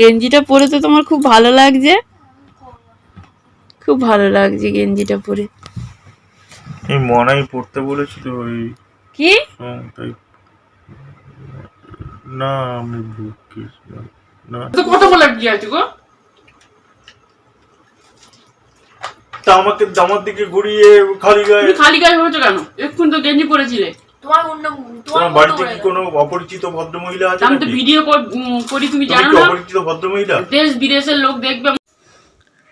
গেঞ্জিটা পরে তো তোমার খুব ভালো লাগছে। খুব ভালো লাগছে গেঞ্জিটা পরে। এই মনাই পড়তে বলেছিল ওই কি? সঙ্গটাই না আমি বুকিস না। তো কত বলার কি আছে গো? তা আমাকে আমার দিকে ঘুরিয়ে খালি গায়ে খালি গায়ে হয়েছো কেন? এক্ষুনি তো গেঞ্জি পরেছিলে। তোমার অন্য তোমার বাড়িতে কি কোনো অপরিচিত ভদ্রমহিলা আছে আমি তো ভিডিও করি তুমি তুমি জানো না? অপরিচিত ভদ্রমহিলা? দেশ বিদেশের লোক দেখবে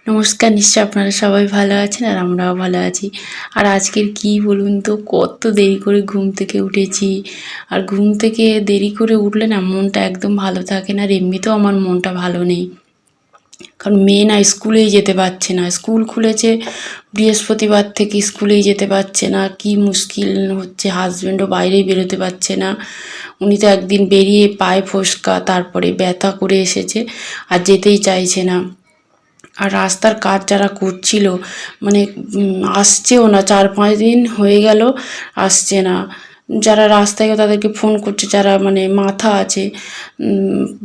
নমস্কার নিশ্চয় আপনারা সবাই ভালো আছেন আর আমরাও ভালো আছি। আর আজকের কি বলুন তো কত দেরি করে ঘুম থেকে উঠেছি। আর ঘুম থেকে দেরি করে উঠলে না মনটা একদম ভালো থাকে না আর এমনিতেও আমার মনটা ভালো নেই। কারণ মেয়ে না স্কুলেই যেতে পারছে না। স্কুল খুলেছে, বৃহস্পতিবার থেকে স্কুলেই যেতে পারছে না। কি মুশকিল হচ্ছে হাজব্যান্ডও বাইরেই বেরোতে পারছে না। উনি তো একদিন বেরিয়ে পায়ে ফোসকা, তারপরে ব্যথা করে এসেছে আর যেতেই চাইছে না। আর রাস্তার কাজ যারা করছিল মানে আসছেও না। চার পাঁচ দিন হয়ে গেল, আসছে না। যারা রাস্তায় তাদেরকে ফোন করছে, যারা মানে মাথা আছে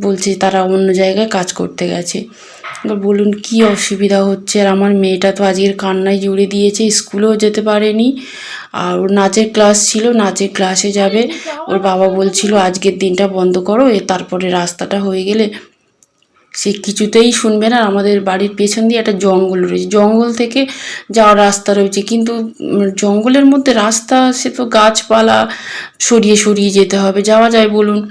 বলছে তারা অন্য জায়গায় কাজ করতে গেছে। এবার বলুন কি অসুবিধা হচ্ছে? আর আমার মেয়েটা তো আজকের কান্নায় জুড়ে দিয়েছে, স্কুলেও যেতে পারেনি। আর ওর নাচের ক্লাস ছিল, নাচের ক্লাসে যাবে। ওর বাবা বলছিল, আজকের দিনটা বন্ধ করো, এ তারপরে রাস্তাটা হয়ে গেলে সে কিছুতেই শুনবে না। আমাদের বাড়ির পেছন দিয়ে একটা জঙ্গল রয়েছে। জঙ্গল থেকে যাওয়ার রাস্তা রয়েছে। কিন্তু জঙ্গলের মধ্যে রাস্তা, সে তো গাছপালা সরিয়ে সরিয়ে যেতে হবে। যাওয়া যায়, বলুন।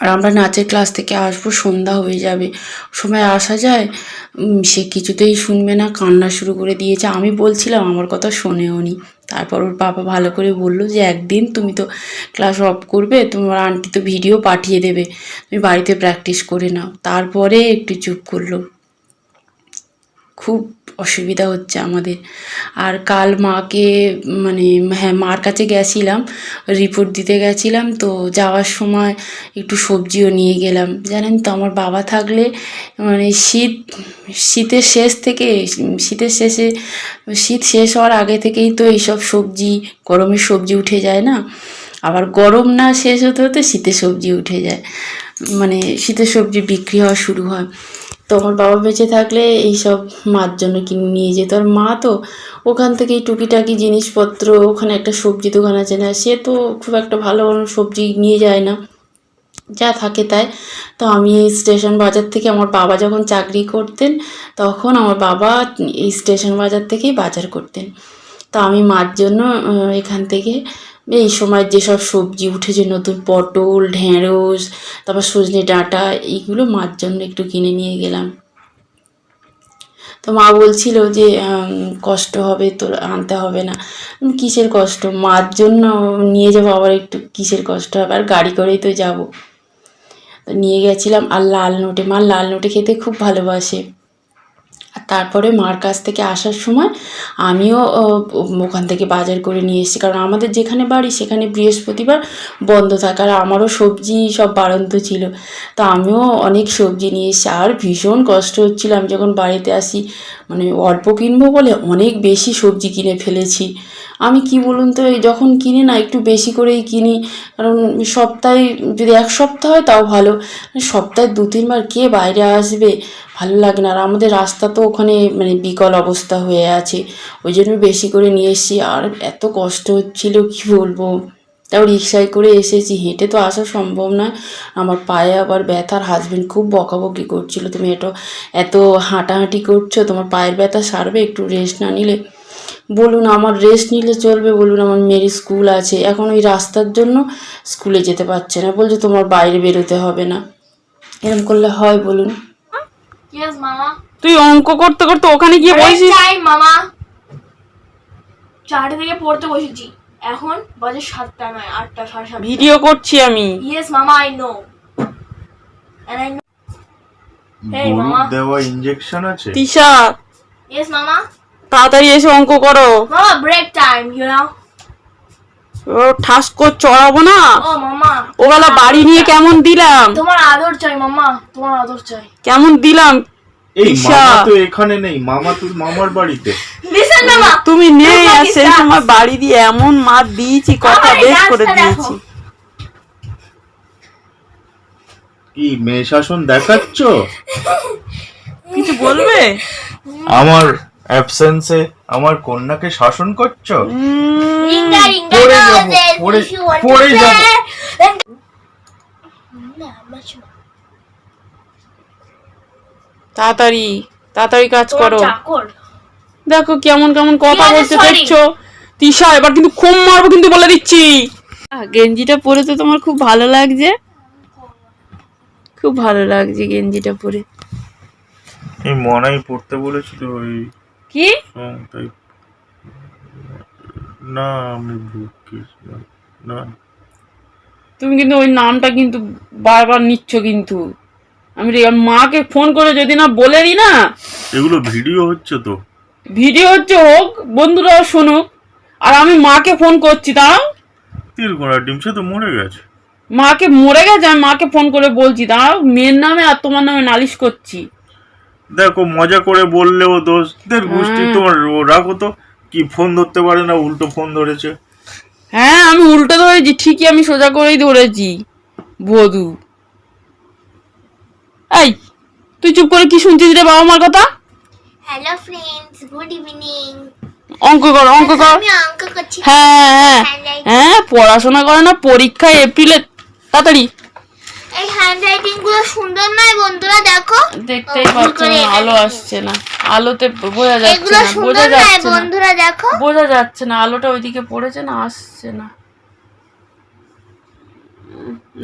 আর আমরা নাচের ক্লাস থেকে আসব, সন্ধ্যা হয়ে যাবে। সময় আসা যায় সে কিছুতেই শুনবে না। কান্না শুরু করে দিয়েছে। আমি বলছিলাম, আমার কথা শোনেও নি তারপর ওর বাবা ভালো করে বলল যে, একদিন তুমি তো ক্লাস অফ করবে, তোমার আন্টি তো ভিডিও পাঠিয়ে দেবে। তুমি বাড়িতে প্র্যাকটিস করে নাও। তারপরে একটু চুপ করল। খুব অসুবিধা হচ্ছে আমাদের। আর কাল মাকে মানে হ্যাঁ মার কাছে গেছিলাম রিপোর্ট দিতে গেছিলাম, তো যাওয়ার সময় একটু সবজিও নিয়ে গেলাম। জানেন তো, আমার বাবা থাকলে মানে শীত, শীতের শেষ থেকে, শীতের শেষে, শীত শেষ হওয়ার আগে থেকেই তো এইসব সবজি, গরমের সবজি উঠে যায় না? আবার গরম না শেষ হতে হতে শীতের সবজি উঠে যায়। মানে শীতের সবজি বিক্রি হওয়া শুরু হয়। তো আমার বাবা বেঁচে থাকলে এইসব মার জন্য কিনে নিয়ে যেত। আর মা তো ওখান থেকেই টুকিটাকি জিনিসপত্র, ওখানে একটা সবজি দোকান আছে না, সে তো খুব একটা ভালো সবজি নিয়ে যায় না। যা থাকে তাই। তো আমি এই স্টেশন বাজার থেকে আমার বাবা যখন চাকরি করতেন, তখন আমার বাবা এই স্টেশন বাজার থেকেই বাজার করতেন। তো আমি মার জন্য এখান থেকে এই সময় যেসব সবজি উঠেছে নতুন পটল, ঢেঁড়স, তারপর সজনে ডাঁটা, এইগুলো মার জন্য একটু কিনে নিয়ে গেলাম। তো মা বলছিল যে কষ্ট হবে, তোর আনতে হবে না। কিসের কষ্ট? মার জন্য নিয়ে যাব, আবার একটু কিসের কষ্ট হবে? আর গাড়ি করেই তো যাব। তো নিয়ে গেছিলাম আর লাল নোটে। মা লাল নোটে খেতে খুব ভালোবাসে। তারপরে মার কাছ থেকে আসার সময় আমিও ওখান থেকে বাজার করে নিয়ে এসেছি। কারণ আমাদের যেখানে বাড়ি সেখানে বৃহস্পতিবার বন্ধ থাকে আর আমারও সবজি সব বাড়ন্ত ছিল। তো আমিও অনেক সবজি নিয়ে এসেছি। আর ভীষণ কষ্ট হচ্ছিল। আমি যখন বাড়িতে আসি মানে অল্প কিনবো বলে অনেক বেশি সবজি কিনে ফেলেছি। আমি কি বলুন তো যখন কিনি না একটু বেশি করেই কিনি। কারণ সপ্তাহে যদি এক সপ্তাহ হয় তাও ভালো। সপ্তাহে দু, তিনবার কে বাইরে আসবে? ভালো লাগে না। আর আমাদের রাস্তা তো ওখানে মানে বিকল অবস্থা হয়ে আছে। ওই জন্য বেশি করে নিয়ে এসেছি। আর এত কষ্ট হচ্ছিল, কি বলব? তাও রিক্সায় করে এসেছি হেঁটে তো আসা সম্ভব নয়। আমার পায়ে আবার ব্যথার হাজবেন্ড খুব বকাবকি করছিল তুমি এত এত হাঁটাহাঁটি করছ তোমার পায়ের ব্যথা সারবে একটু রেস্ট না নিলে? বলুন আমার রেস্ট নিলে চলবে বলুন আমার মেয়ের স্কুল আছে। এখন ওই রাস্তার জন্য স্কুলে যেতে পারছে না। বলছে তোমার বাইরে বেরোতে হবে না। এরকম করলে হয় বলুন। তুই অঙ্ক করতে করতে ওখানে গিয়ে বসিস? মামা। চারটে থেকে পড়তে বসেছি। এখন বাজে সাতটা নয় আটটা সাড়ে সাতটা। ভিডিও করছি আমি। ইয়েস মামা I know and I know Hey, মামা। দেওয়া ইঞ্জেকশন আছে? তিশা ইয়েস মামা। তাড়াতাড়ি এসে অঙ্ক করো। মামা ব্রেক টাইম ইউ নো ও ঠাস কর চড়াবো না? ও মামা। ওবেলা বাড়ি নিয়ে কেমন দিলাম? তোমার আদর চাই মামা। তোমার আদর চাই। কেমন দিলাম? এই। মামা তো এখানে নেই মামা তো মামার বাড়িতে তুমি নেই আর সেই সময় বাড়ি দিয়ে এমন মার দিয়েছি কথা আমার বেশ করে দিয়েছি কি মেয়ে শাসন দেখাচ্ছ কিছু বলবে আমার অ্যাবসেন্সে আমার কন্যাকে শাসন করছ পড়ে যাব, পড়ে- যাব। share. না, আমার শোনা। তাড়াতাড়ি তাড়াতাড়ি কাজ করো। দেখো কেমন কেমন কথা বলতে. দেখছ। তিশা এবার কিন্তু খুব মারবো কিন্তু বলে দিচ্ছি। গেঞ্জিটা পরে তো তোমার খুব ভালো লাগছে। খুব ভালো লাগছে গেঞ্জিটা পরে। এই মনাই পড়তে বলেছিল ওই কি? না আমি না। তুমি কিন্তু ওই নামটা কিন্তু বারবার নিচ্ছ কিন্তু। আমি মাকে ফোন করে যদি না বলে দিই না। এগুলো ভিডিও হচ্ছে তো। ভিডিও হচ্ছে হোক বন্ধুরাও শুনুক। আর আমি মাকে ফোন করছি দাঁড়াও। তীর গোড়া ডিম সে তো মরে গেছে। মাকে মরে গেছে আমি মাকে ফোন করে বলছি দাঁড়াও মেয়ের নামে আর তোমার নামে নালিশ করছি। দেখো মজা করে বললেও দোষদের গোষ্ঠী হ্যাঁ। তোমার ও রাখো তো কি ফোন ধরতে পারে না উল্টো ফোন ধরেছে। হ্যাঁ আমি উল্টো ধরেছি ঠিকই আমি সোজা করেই ধরেছি বধু। এই তুই চুপ করে কি শুনছিস রে বাবা মার কথা? হ্যালো ফ্রেন্ডস গুড ইভিনিং অঙ্ক কর অঙ্ক কর। আমি অঙ্ক করছি। হ্যাঁ হ্যাঁ হ্যাঁ পড়াশোনা করে না পরীক্ষায় এপ্রিলে। তাড়াতাড়ি। এই হ্যান্ডরাইটিংগুলো সুন্দর নয় বন্ধুরা দেখো। দেখতেই ভুল না আলো আসছে না আলোতে বোঝা যাচ্ছে এগুলো না বোঝা সুন্দর নয় যাচ্ছে না। বন্ধুরা দেখো। বোঝা যাচ্ছে না আলোটা ওইদিকে পড়েছে না আসছে না।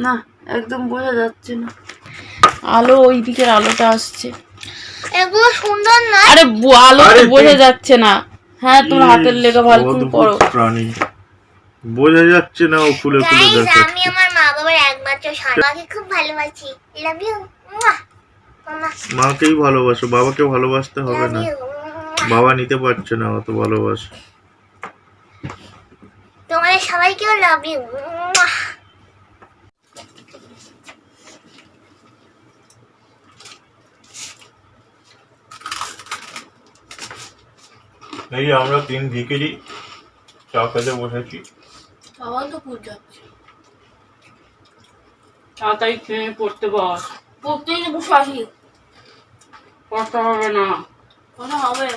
না একদম বোঝা যাচ্ছে না। আলো ওই দিকের আলোটা আসছে। এগুলো সুন্দর নয় আরে আলো তো বোঝা যাচ্ছে না। হ্যাঁ তোর হাতের লেখা ভালো পড়ো প্রাণী। বোঝা যাচ্ছে না ও খুলে গাইস আমি আমার মা বাবার একমাত্র সন্তান। মাকে খুব ভালোবাসি। লাভ ইউ মাকেই ভালোবাসো বাবাকে ভালোবাসতে হবে না। বাবা নিতে পারছে না অত ভালোবাসা। তোমাদের সবাইকেও লাভ ইউ এই যে আমরা তিন ভিকেরি চা খেতে বসেছি। বাবা তো পুজো যাচ্ছে। তাড়াতাড়ি খেয়ে পড়তে বস। প্রত্যেক বসে আসি। পড়তে হবে না। কথা হবে।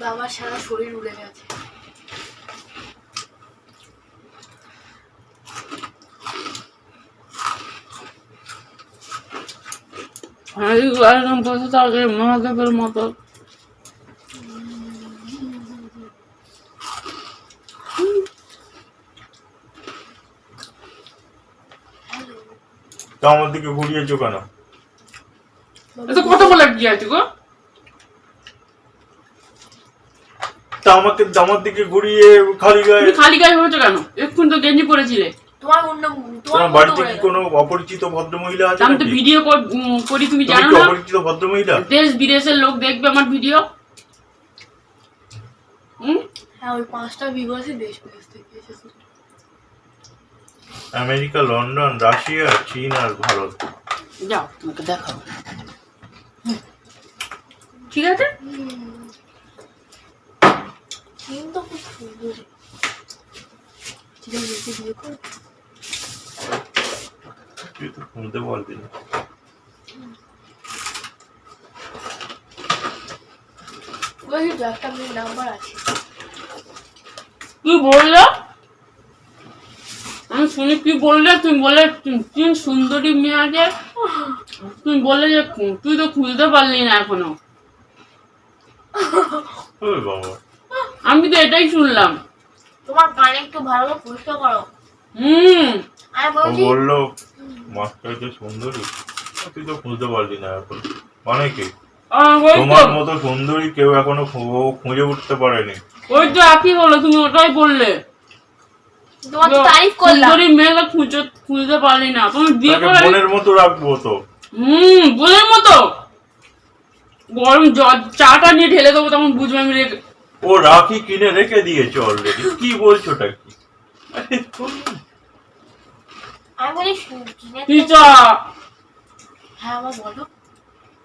বাবার সারা শরীর উড়ে গেছে। একদম বসে থাকে মহাদেবের মতো। তা আমার দিকে ঘুরিয়েছো কেন? এত কথা বলার কি আছে গো? তা আমাকে আমার দিকে ঘুরিয়ে খালি গায়ে খালি গায়ে হয়েছো কেন? এক্ষুনি তো গেঞ্জি পরেছিলে। তোমার অন্য তোমার বাড়িতে কি কোনো অপরিচিত ভদ্র মহিলা আছে আমি তো ভিডিও করি তুমি জানো না? অপরিচিত ভদ্র মহিলা দেশ বিদেশের লোক দেখবে আমার ভিডিও হুম? হ্যাঁ ওই পাঁচটা বিবাসী দেশ বিদেশ থেকে এসেছে। আমেরিকা লন্ডন রাশিয়া চীন আর ভারত। যাও তোমাকে দেখাবো হুম। ঠিক আছে? কিন্তু খুব সুন্দর। চিড়ে বেশি বিয়ে করে। তুই তো শুনতে পারবি না ওই যে একটা মেয়ের নাম্বার আছে কি বলল? আমি শুনি কি বললে তুমি বললে তিন- তিন সুন্দরী মেয়ে আছে। তুমি বললে যে তুই তো খুঁজতে পারলি না এখনও। আমি তো এটাই শুনলাম। তোমার কানে একটু ভালো করে পরিষ্কার করো। হুম। আর বলল মাস্টার যে সুন্দরী তুই তো খুঁজতে পারলি না এখন। মানে তোমার মতো সুন্দরী কেউ এখনও খুঁজে উঠতে পারেনি। ওই তো একই হলো তুমি ওটাই বললে। তোমার তো তারিফ করলাম। সুন্দরী মেয়েকে খুঁজে খুঁজতে পারলি না। তুমি বিয়ে করে বোনের মতো রাখব তো। হুম বোনের মতো। গরম চাটা নিয়ে ঢেলে দেবো তখন বুঝবে আমি ও রাখি কিনে রেখে দিয়েছে অলরেডি কি বলছোটা কি আরে, আমি বলি শু- কিনে কি চা? হ্যাঁ আমার বলো।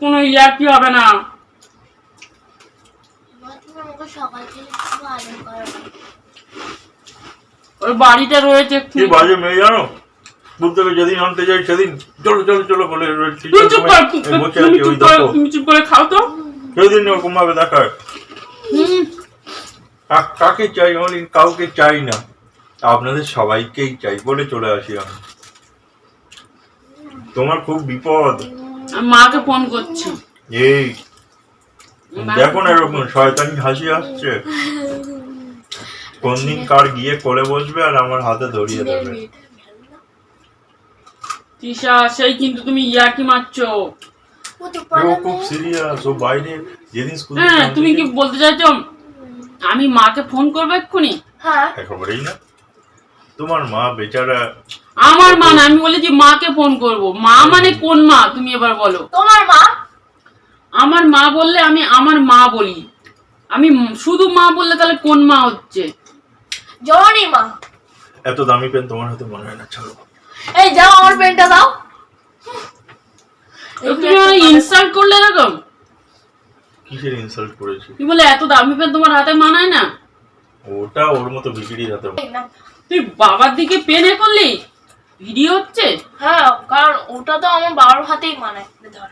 কোনো ইয়ার্কি হবে না। মা সকাল থেকে খুব আদর করো ওর বাড়িটা রয়েছে কি বাজে মেয়ে জানো? দূর থেকে যেদিন আনতে যাই সেদিন চলো চলো চলো বলে তুমি চুপ কর এই বসে তুমি আছে ওই চুপ করে দেখো। তুমি চুপ করে খাও তো। সেদিন ওরকম ভাবে দেখায়। কাকে চাই আমি কাউকে চাই না। আপনাদের সবাইকেই চাই বলে চলে আসি আমি। তোমার খুব বিপদ। আমি মাকে ফোন করছি। এই দেখো না এরকম শয়তানি হাসি আসছে। কোন দিন কার গিয়ে কোলে বসবে আর আমার হাতে ধরিয়ে দেবে। তৃষা সেই কিন্তু তুমি ইয়ার্কি মারছো। ও খুব সিরিয়াস ও বাইরে যেদিন স্কুল হ্যাঁ তুমি কি বলতে চাইছো? আমি মাকে ফোন করব এক্ষুনি? হ্যাঁ। একেবারেই না। তোমার মা বেচারা আমার মা না আমি বলেছি মাকে ফোন করব। মা মানে কোন মা? তুমি এবার বলো। তোমার মা? আমার মা বললে আমি আমার মা বলি। আমি শুধু মা বললে তাহলে কোন মা হচ্ছে? জননী মা। এত দামি পেন তোমার হাতে মনে হয় না ছাড়ো। এই যাও আমার পেনটা দাও। তুমি ইনসাল্ট করলে এরকম? কিসের ইনসাল্ট করেছি? তুমি বলে এত দামি পেন তোমার হাতে মানায় না? ওটা ওর মতো হাতে এই নাও। তুই বাবার দিকে পেনে করলি? ভিডিও হচ্ছে? হ্যাঁ কারণ ওটা তো আমার বাবার হাতেই মানায় ধর।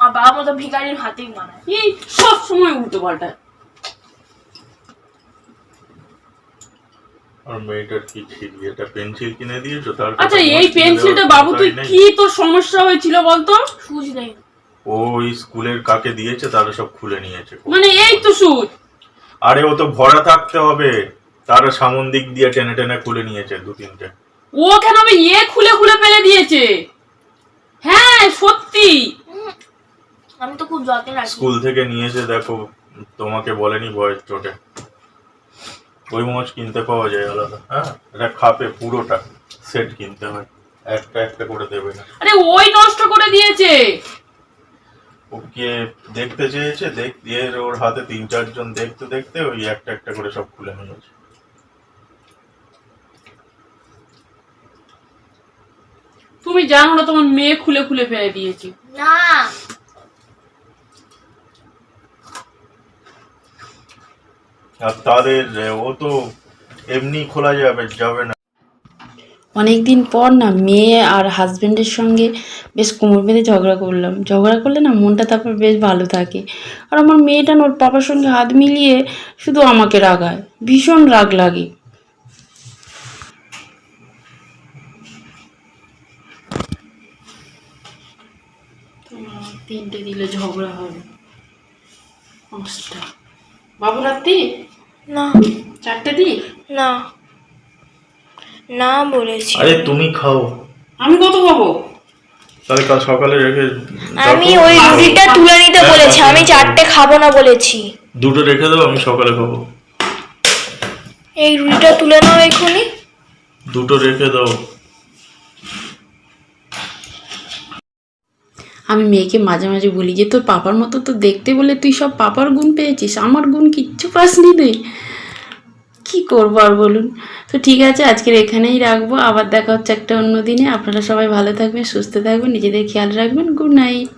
আর বাবার মতো ভিখারির হাতেই মানায় এই সব সময় উল্টো পাল্টা। আর মেয়েটার কি ছিলি এটা পেন্সিল কিনে দিয়েছ? তার আচ্ছা এই পেন্সিলটা বাবু তুই কি তোর সমস্যা হয়েছিল বলতো? সুজ নেই। ও ওই স্কুলের কাকে দিয়েছে তারা সব খুলে নিয়েছে। মানে এই তো সুদ আরে ও তো ভরা থাকতে হবে। তারা সামন দিক দিয়ে টেনে টেনে খুলে নিয়েছে দু তিনটে। ও কেন আবার ইয়ে খুলে খুলে ফেলে দিয়েছে? হ্যাঁ সত্যি। আমি তো খুব যত্নে রাখি। স্কুল থেকে নিয়েছে দেখো তোমাকে বলেনি ভয়ের চোটে। ওই মোচ কিনতে পাওয়া যায় আলাদা। হ্যাঁ এটা খাপে পুরোটা সেট কিনতে হয়। একটা একটা করে দেবে না। আরে ওই নষ্ট করে দিয়েছে। ওকে দেখতে চেয়েছে? দেখ এর ওর হাতে তিন চারজন দেখতে দেখতে ওই একটা একটা করে সব খুলে নিয়েছে। তুমি জানো না তোমার মেয়ে খুলে খুলে ফেলে দিয়েছে। না। আর তাদের ও তো এমনি খোলা যাবে যাবে না। অনেক দিন পর না মেয়ে আর হাজবেন্ডের সঙ্গে বেশ কোমর বেঁধে ঝগড়া করলাম। ঝগড়া করলে না মনটা তারপর বেশ ভালো থাকে। আর আমার মেয়েটা না ওর পাপার সঙ্গে হাত মিলিয়ে শুধু আমাকে রাগায়। ভীষণ রাগ লাগে। তিনটে দিলে ঝগড়া হবে। পাঁচটা বাবু রাত্রি? না। চারটে দিই না। না বলেছি। আরে তুমি খাও। আমি কত খাব? তাহলে কাল সকালে রেখে আমি ওই রুটিটা তুলে নিতে হ্যাঁ, বলেছি। আমি চারটে খাব না বলেছি। দুটো রেখে দাও আমি সকালে খাব। এই রুটিটা তুলে নাও এক্ষুনি দুটো রেখে দাও। আমি মেয়েকে মাঝে মাঝে বলি যে, তোর পাপার মতো তো দেখতে বলে তুই সব পাপার গুণ পেয়েছিস, আমার গুণ কিচ্ছু পাসনি তুই। কী করব আর বলুন? তো ঠিক আছে, আজকের এখানেই রাখব। আবার দেখা হচ্ছে একটা অন্য দিনে। আপনারা সবাই ভালো থাকবেন, সুস্থ থাকবেন নিজেদের খেয়াল রাখবেন। Good night.